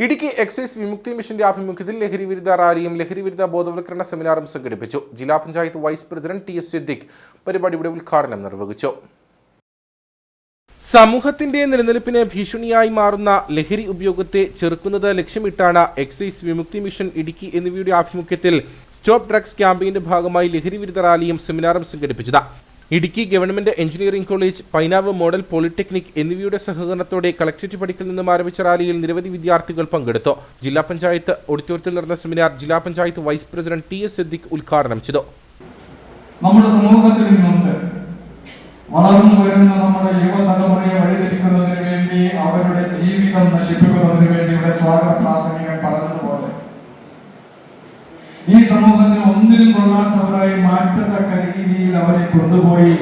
Idukki excise വിമുക്തി മിഷന്റെ ആഭിമുഖ്യത്തിൽ ലഹരി വിരുദ്ധ റാലിയും ലഹരി വിരുദ്ധ ബോധവൽക്കരണ സെമിനാറും സംഘടിപ്പിച്ചു. ജില്ലാ panchayat vice president T S Siddique പരിപാടിയുടെ ഉദ്ഘാടനം നിർവഹിച്ചു. സമൂഹത്തിന്റെ നിലനിൽപ്പിന് ഭീഷണിയായി മാറുന്ന ലഹരി ഉപയോഗത്തെ ചെറുക്കുന്നത് ലക്ഷ്യമിട്ടാണ് എക്സൈസ് വിമുക്തി മിഷൻ ഇടുക്കി എന്നിവയുടെ ആഭിമുഖ്യത്തിൽ സ്റ്റോപ്പ് ഡ്രഗ്സ് ക്യാമ്പയിന്റെ ഭാഗമായി ലഹരി വിരുദ്ധ റാലിയും സെമിനാറും സംഘടിപ്പിച്ചത്. Idukki government engineering college Painavu model polytechnic എന്നിവയുടെ സഹകരണത്തോടെ കളക്ടറേറ്റ് പടിക്കൽ നിന്നും ആരംഭിച്ച റാലിയിൽ നിരവധി വിദ്യാർത്ഥികൾ പങ്കെടുത്തു. ജില്ലാ പഞ്ചായത്ത് ഓഡിറ്റോറിയത്തിൽ നടന്ന സെമിനാർ ജില്ലാ panchayat vice president T S Siddique ഉദ്ഘാടനം ചെയ്തു. നമ്മുടെ സമൂഹത്തിൽ ഇന്നുണ്ട്. വളർന്നു വരുന്ന നമ്മുടെ യുവതലമുറയെ വഴിതെറ്റിക്കുന്നതിന് വേണ്ടി അവരുടെ ജീവിതം നശിപ്പിക്കുന്നതിന് വേണ്ടി ഇവിടെ സ്വാഗത പ്രാസംഗികൻ പറഞ്ഞതുപോലെ. ഈ സമൂഹത്തിൽ ഒന്നിനും കൊള്ളാത്തവരായി മാറ്റത്തക്ക രീതിയിൽ അവരെ കൊണ്ടുപോയി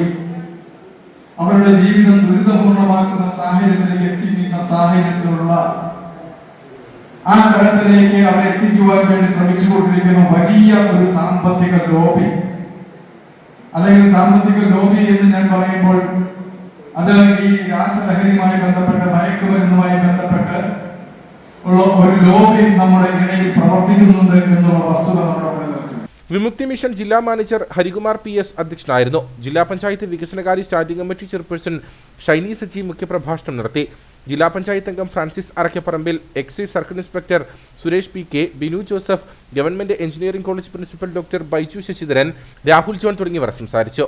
അവരുടെ ജീവിതം ദുരിതപൂർണമാക്കുന്ന സാഹചര്യത്തിലേക്ക് എത്തിക്കുന്ന സാഹചര്യത്തിലുള്ള ആ തലത്തിലേക്ക് അവരെ എത്തിക്കുവാൻ വേണ്ടി ശ്രമിച്ചുകൊണ്ടിരിക്കുന്ന വലിയ ഒരു സാമ്പത്തിക ലോബി. അല്ലെങ്കിൽ സാമ്പത്തിക ലോബി എന്ന് ഞാൻ പറയുമ്പോൾ അത് ഈ രാസലഹരിയുമായി ബന്ധപ്പെട്ട് മയക്കുമരുന്നുമായി ബന്ധപ്പെട്ട് ഉള്ള ഒരു ലോബി നമ്മുടെ ഇടയിൽ പ്രവർത്തിക്കുന്നുണ്ട് വിമുക്തി മിഷൻ ജില്ലാ മാനേജർ ഹരികുമാർ പി എസ് അധ്യക്ഷനായിരുന്നു. ജില്ലാ പഞ്ചായത്ത് വികസനകാര്യ standing committee chairperson Shiny Saji മുഖ്യപ്രഭാഷണം നടത്തി. ജില്ലാ പഞ്ചായത്ത് അംഗം Francis Arakkaparambil excise circle inspector Suresh P K Binu Joseph government engineering college principal doctor Baiju Sasidharan Rahul John തുടങ്ങിയവർ സംസാരിച്ചു.